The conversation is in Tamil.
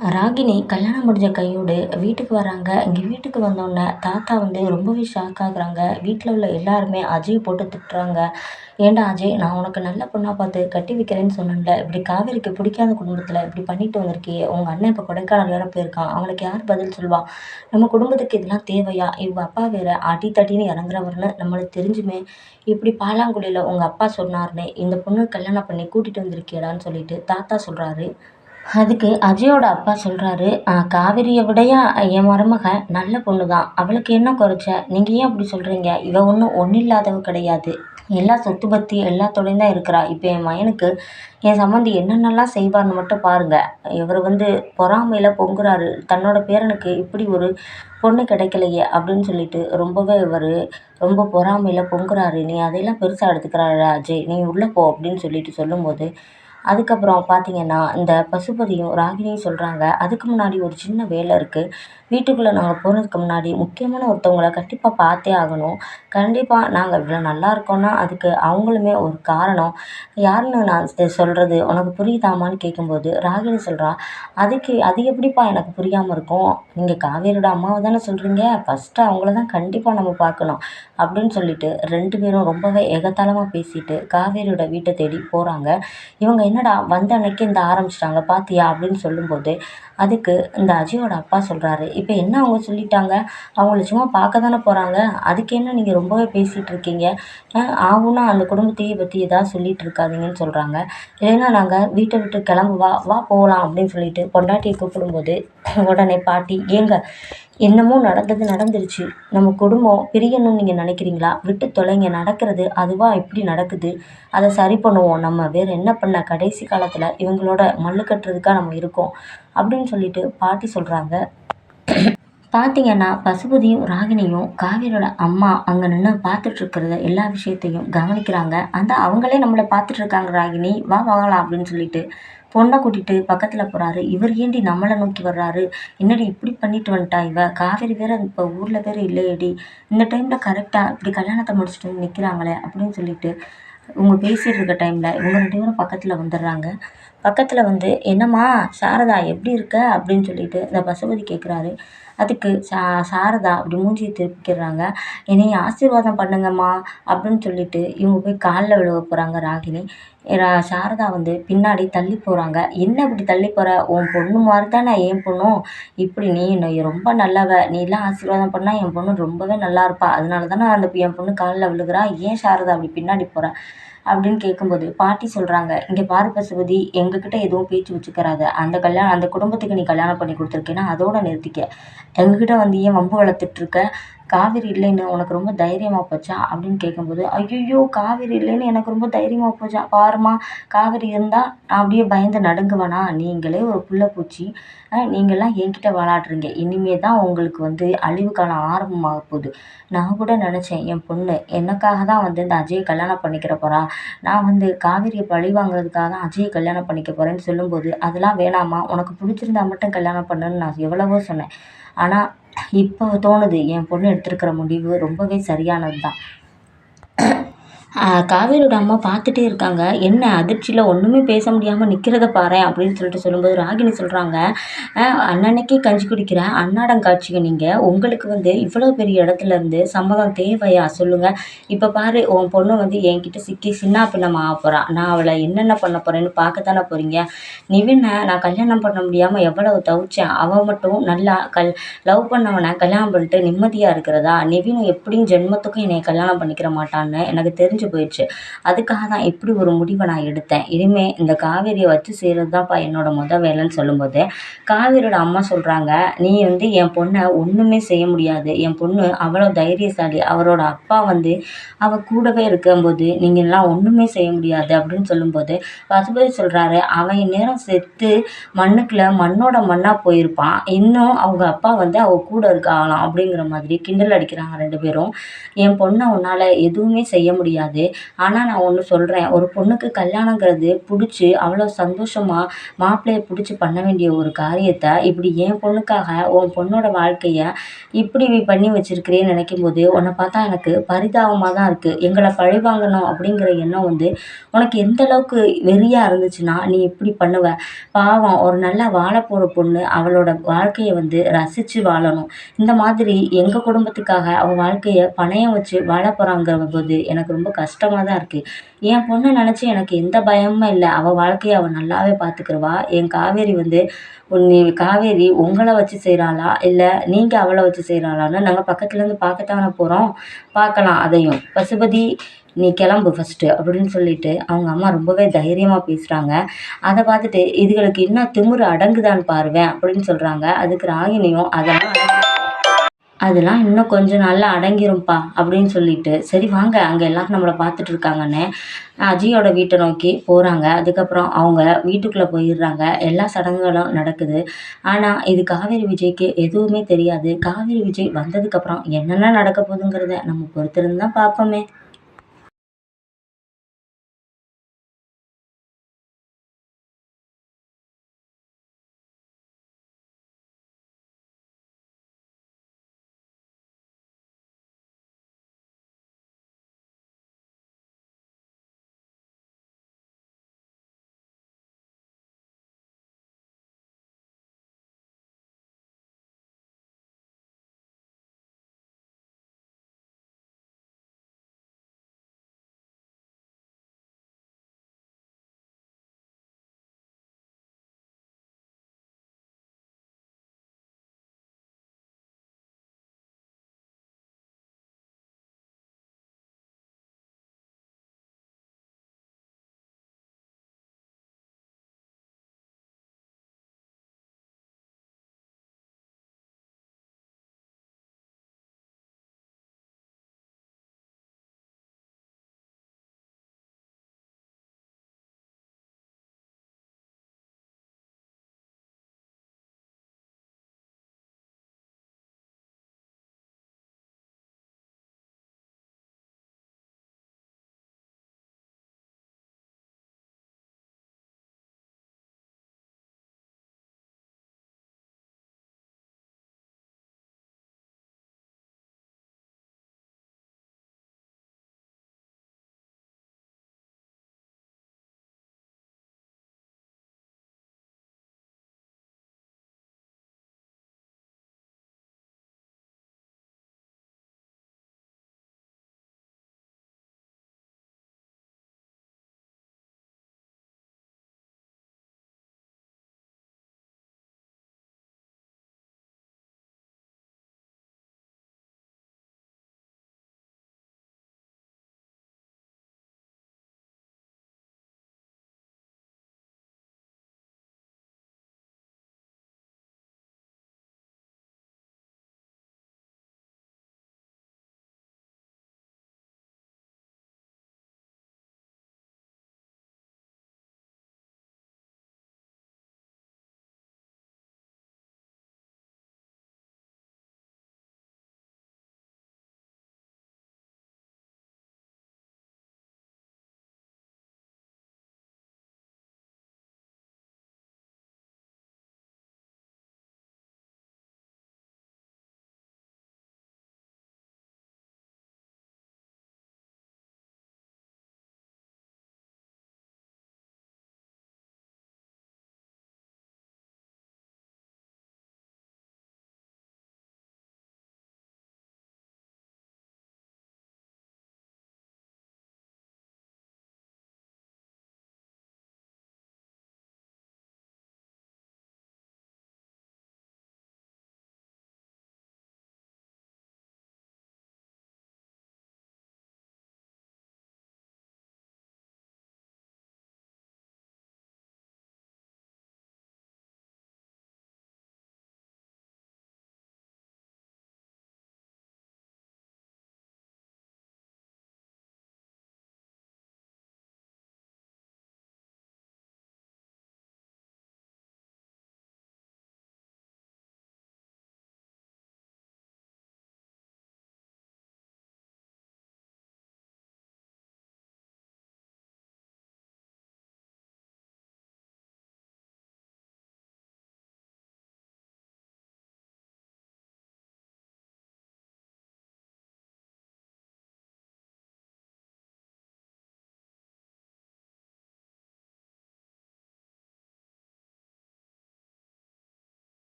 ராகினி கல்யாணம் முடிஞ்ச கையோடு வீட்டுக்கு வராங்க. இங்கே வீட்டுக்கு வந்தோடனே தாத்தா வந்து ரொம்பவே ஷாக் ஆகுறாங்க. வீட்டில் உள்ள எல்லாருமே அஜயை போட்டு திட்டுறாங்க. ஏன்டா அஜய் நான் உனக்கு நல்ல பொண்ணாக பார்த்து கட்டி வைக்கிறேன்னு சொன்னேன்ல. இப்படி காவேரிக்கு பிடிக்காத குடும்பத்தில் இப்படி பண்ணிட்டு வந்திருக்கியே. உங்கள் அண்ணன் இப்போ கொடைக்கானல் வேற போயிருக்கான். அவனுக்கு யார் பதில் சொல்வா நம்ம குடும்பத்துக்கு இதெல்லாம் தேவையா? இவங்க அப்பா வேற அடி தட்டின்னு இறங்குறவர்னு நம்மளுக்கு தெரிஞ்சுமே. இப்படி பாலாங்குழியில் உங்கள் அப்பா சொன்னார்னே இந்த பொண்ணு கல்யாணம் பண்ணி கூட்டிகிட்டு வந்திருக்கியடான்னு சொல்லிட்டு தாத்தா சொல்கிறாரு அதுக்கு அஜயோட அப்பா சொல்கிறாரு காவிரியை விடையா என் மருமக நல்ல பொண்ணு தான் அவளுக்கு என்ன குறைச்ச? நீங்கள் ஏன் அப்படி சொல்கிறீங்க இவ ஒன்றும் ஒன்றும் இல்லாதவ கிடையாது. எல்லா சொத்து பற்றி எல்லாத்தோடையும் தான் இருக்கிறா. இப்போ என் மகனுக்கு என் சம்மந்தி என்னென்னலாம் செய்வார்னு மட்டும் பாருங்கள் இவர் வந்து பொறாமையில் பொங்குறாரு. தன்னோட பேரனுக்கு இப்படி ஒரு பொண்ணு கிடைக்கலையே அப்படின்னு சொல்லிட்டு ரொம்பவே இவர் ரொம்ப பொறாமையில் பொங்குறாரு. நீ அதையெல்லாம் பெருசாக எடுத்துக்கிறாரு அஜய்? நீ உள்ளே போ அப்படின்னு சொல்லிட்டு சொல்லும்போது அதுக்கப்புறம் பார்த்தீங்கன்னா இந்த பசுபதியும் ராகினியும் சொல்கிறாங்க அதுக்கு முன்னாடி ஒரு சின்ன வேலை இருக்குது வீட்டுக்குள்ளே நாங்கள் போகிறதுக்கு முன்னாடி முக்கியமான ஒருத்தவங்கள கண்டிப்பாக பார்த்தே ஆகணும். கண்டிப்பாக நாங்கள் இவ்வளோ நல்லா இருக்கோம்னா அதுக்கு அவங்களுமே ஒரு காரணம். யாருன்னு நான் சொல்கிறது உனக்கு புரியுதாமான்னு கேட்கும்போது ராகினி சொல்கிறா அதுக்கு அது எப்படிப்பா எனக்கு புரியாமல் இருக்கும்? நீங்கள் காவேரியோட அம்மாவை தானே சொல்கிறீங்க ஃபஸ்ட்டு அவங்கள தான் கண்டிப்பாக நம்ம பார்க்கணும். அப்படின்னு சொல்லிட்டு ரெண்டு பேரும் ரொம்பவே எகத்தாளமாக பேசிட்டு காவேரியோட வீட்டை தேடி போகிறாங்க இவங்க என்னடா வந்த அன்னைக்கு இந்த ஆரம்பிச்சிட்டாங்க பார்த்தியா அப்படின்னு சொல்லும்போது அதுக்கு இந்த அஜயோட அப்பா சொல்கிறாரு இப்போ என்ன அவங்க சொல்லிட்டாங்க? அவங்கள சும்மா பார்க்க தானே போகிறாங்க அதுக்கு என்ன நீங்கள் ரொம்பவே பேசிகிட்டு இருக்கீங்க? ஆகும்னா அந்த குடும்பத்தையே பற்றி எதாவது சொல்லிகிட்டு இருக்காதீங்கன்னு சொல்கிறாங்க இல்லைன்னா நாங்கள் வீட்டை விட்டு கிளம்பு வா வா போகலாம் அப்படின்னு சொல்லிட்டு பொண்டாட்டியை கூப்பிடும்போது உடனே பாட்டி ஏங்க என்னமோ நடந்தது நடந்துருச்சு. நம்ம குடும்பம் பிரியணும்னு நீங்கள் நினைக்கிறீங்களா? விட்டு தொலைங்க நடக்கிறது அதுவாக இப்படி நடக்குது? அதை சரி பண்ணுவோம். நம்ம வேறு என்ன பண்ண? கடைசி காலத்தில் இவங்களோட மல்லு கட்டுறதுக்காக நம்ம இருக்கோம். அப்படின்னு சொல்லிட்டு பாட்டி சொல்கிறாங்க பார்த்தீங்கன்னா பசுபதியும் ராகினியும் காவேரியோட அம்மா அங்கே நின்று பார்த்துட்ருக்கிறத எல்லா விஷயத்தையும் கவனிக்கிறாங்க. அந்த அவங்களே நம்மளை பார்த்துட்ருக்காங்க ராகினி வா வாங்கலாம் அப்படின்னு சொல்லிட்டு பொண்ணை கூட்டிகிட்டு பக்கத்தில் போகிறாரு இவர் ஏண்டி நம்மளை நோக்கி வர்றாரு? என்னடி இப்படி பண்ணிட்டு வந்துட்டா இவ? காவேரி வேற இப்போ ஊரில் வேற இல்லையேடி. இந்த டைமில் கரெக்டாக இப்படி கல்யாணத்தை முடிச்சுட்டு வந்து நிற்கிறாங்களே அப்படின்னு சொல்லிட்டு இவங்க பேசிகிட்டு இருக்க டைமில் இவங்க ரெண்டு பேரும் பக்கத்தில் வந்துடுறாங்க. பக்கத்தில் வந்து என்னம்மா சாரதா எப்படி இருக்க? அப்படின்னு சொல்லிட்டு இந்த பசுபதி கேட்குறாரு அதுக்கு சா சாரதா அப்படி மூஞ்சியை திருப்பிக்கிறாங்க. என்னைய ஆசீர்வாதம் பண்ணுங்கம்மா அப்படின்னு சொல்லிட்டு இவங்க போய் காலில் விழுவ போகிறாங்க ராகினி. ரா சாரதா வந்து பின்னாடி தள்ளி போகிறாங்க என்ன இப்படி தள்ளி போகிற உன் பொண்ணு மாதிரி தானே என் பொண்ணும் இப்படி நீ ரொம்ப நல்லவ. நீலாம் ஆசீர்வாதம் பண்ணால் என் பொண்ணு ரொம்பவே நல்லா இருப்பா. அதனால தானே அந்த என் பொண்ணு காலில் விழுகிறா. ஏன் சாரதா அப்படி பின்னாடி போகிற அப்படின்னு கேட்கும்போது பாட்டி சொல்கிறாங்க இங்கே பாரு பசுபதி எங்ககிட்ட எதுவும் பேச்சு வச்சுக்கிறாத அந்த கல்யாணம் அந்த குடும்பத்துக்கு நீ கல்யாணம் பண்ணி கொடுத்துருக்கேன்னா அதோட நிறுத்திக்க. எங்ககிட்ட வந்து ஏன் வம்பு வளர்த்துட்ருக்க காவேரி இல்லைன்னு உனக்கு ரொம்ப தைரியமாக போச்சா? அப்படின்னு கேட்கும்போது ஐயோ காவேரி இல்லைன்னு எனக்கு ரொம்ப தைரியமாக போச்சா? பாருமா காவேரி இருந்தால் நான் அப்படியே பயந்து நடுங்குவேனா? நீங்களே ஒரு புள்ள பூச்சி. நீங்கள்லாம் என்கிட்ட விளாட்றீங்க இனிமே தான் உங்களுக்கு வந்து அழிவுக்கான ஆரம்பமாக போகுது. நான் கூட நினச்சேன் என் பொண்ணு எனக்காக தான் வந்து இந்த அஜயை கல்யாணம் பண்ணிக்கிற போகிறா நான் வந்து காவேரியை பழி வாங்குறதுக்காக தான் அஜயை கல்யாணம் பண்ணிக்க போகிறேன்னு சொல்லும்போது அதெல்லாம் வேணாமா உனக்கு பிடிச்சிருந்தா மட்டும் கல்யாணம் பண்ணுன்னு நான் எவ்வளவோ சொன்னேன். ஆனால் இப்போ தோணுது என் பொண்ணு எடுத்திருக்கிற முடிவு ரொம்பவே சரியானது தான் காவேரியோட அம்மா பார்த்துட்டே இருக்காங்க. என்ன அதிர்ச்சியில் ஒன்றுமே பேச முடியாமல் நிற்கிறத பாரேன் அப்படின்னு சொல்லிட்டு சொல்லும்போது ராகினி சொல்கிறாங்க அன்னன்னைக்கு கஞ்சி குடிக்கிற அன்னாடங்காட்சிங்க நீங்கள் உங்களுக்கு வந்து இவ்வளோ பெரிய இடத்துல இருந்து சம்மதம் தேவையா? சொல்லுங்கள் இப்போ பாரு உன் பொண்ணு வந்து என்கிட்ட சிக்கி சின்ன பின்னமாக ஆக போகிறான் நான் அவளை என்னென்ன பண்ண போகிறேன்னு பார்க்கத்தானே போகிறீங்க நிவினை நான் கல்யாணம் பண்ண முடியாமல் எவ்வளவு தவிச்சேன்? அவள் மட்டும் நல்லா கல் லவ் பண்ணவனை கல்யாணம் பண்ணிட்டு நிம்மதியாக இருக்கிறதா? நிவின் எப்படியும் ஜென்மத்துக்கும் என்னை கல்யாணம் பண்ணிக்கிற மாட்டான்னு எனக்கு தெரிஞ்சு முடிஞ்சு போயிடுச்சு. அதுக்காக தான் இப்படி ஒரு முடிவை நான் எடுத்தேன். இனிமேல் இந்த காவேரியை வச்சு செய்கிறது தான்ப்பா என்னோட மொதல் வேலைன்னு சொல்லும்போது காவேரியோட அம்மா சொல்கிறாங்க நீ வந்து என் பொண்ணை ஒன்றுமே செய்ய முடியாது. என் பொண்ணு அவ்வளோ தைரியசாலி. அவரோட அப்பா வந்து அவள் கூடவே இருக்கும்போது நீங்கள்லாம் ஒன்றுமே செய்ய முடியாது. அப்படின்னு சொல்லும்போது பசுபதி சொல்கிறாரு அவன் நேரம் செத்து மண்ணுக்குள்ள மண்ணோட மண்ணாக போயிருப்பான். இன்னும் அவங்க அப்பா வந்து அவள் கூட இருக்காங்களாம் அப்படிங்கிற மாதிரி கிண்டல் அடிக்கிறாங்க ரெண்டு பேரும். என் பொண்ணை உன்னால் எதுவுமே செய்ய முடியாது. முடியாது ஆனால் நான் ஒன்று சொல்கிறேன் ஒரு பொண்ணுக்கு கல்யாணங்கிறது பிடிச்சி அவ்வளோ சந்தோஷமாக மாப்பிள்ளையை பிடிச்சி பண்ண வேண்டிய ஒரு காரியத்தை இப்படி என் பொண்ணுக்காக உன் பொண்ணோட வாழ்க்கையை இப்படி பண்ணி வச்சிருக்கிறேன்னு நினைக்கும்போது உன்னை பார்த்தா எனக்கு பரிதாபமாக தான் இருக்குது எங்களை பழி வாங்கணும் அப்படிங்கிற எண்ணம் வந்து உனக்கு எந்த அளவுக்கு வெறியாக இருந்துச்சுன்னா நீ இப்படி பண்ணுவ. பாவம் ஒரு நல்லா வாழ போகிற பொண்ணு அவளோட வாழ்க்கையை வந்து ரசித்து வாழணும். இந்த மாதிரி எங்கள் குடும்பத்துக்காக அவள் வாழ்க்கையை பணயம் வச்சு வாழ போகிறாங்கிற போது எனக்கு ரொம்ப கஷ்டமாக தான் இருக்குது என் பொண்ணை நினச்சி எனக்கு எந்த பயமும் இல்லை. அவள் வாழ்க்கையை அவள் நல்லாவே பார்த்துக்கிருவா என் காவேரி வந்து நீ காவேரி உங்களை வச்சு செய்கிறாளா இல்லை நீங்கள் அவளை வச்சு செய்கிறாளான்னு நாங்கள் பக்கத்துலேருந்து பார்க்கத்தானே போகிறோம் பார்க்கலாம் அதையும். பசுபதி நீ கிளம்பு ஃபஸ்ட்டு அப்படின்னு சொல்லிட்டு அவங்க அம்மா ரொம்பவே தைரியமாக பேசுகிறாங்க அதை பார்த்துட்டு இதுகளுக்கு இன்னும் திமிரு அடங்குதான்னு பாருவேன் அப்படின்னு சொல்கிறாங்க அதுக்கு ராகினியும் அதெல்லாம் அதெல்லாம் இன்னும் கொஞ்ச நாளில் அடங்கிரும்ப்பா அப்படின்னு சொல்லிட்டு சரி வாங்க அங்கே எல்லாரும் நம்மளை பார்த்துட்டு இருக்காங்கன்னு அஜியோட வீட்டை நோக்கி போகிறாங்க அதுக்கப்புறம் அவங்க வீட்டுக்குள்ளே போயிடுறாங்க. எல்லா சடங்குகளும் நடக்குது. ஆனால் இது காவேரி விஜய்க்கு எதுவுமே தெரியாது. காவேரி விஜய் வந்ததுக்கப்புறம் என்னென்ன நடக்க போகுதுங்கிறத நம்ம பொறுத்திருந்து தான் பார்ப்போமே.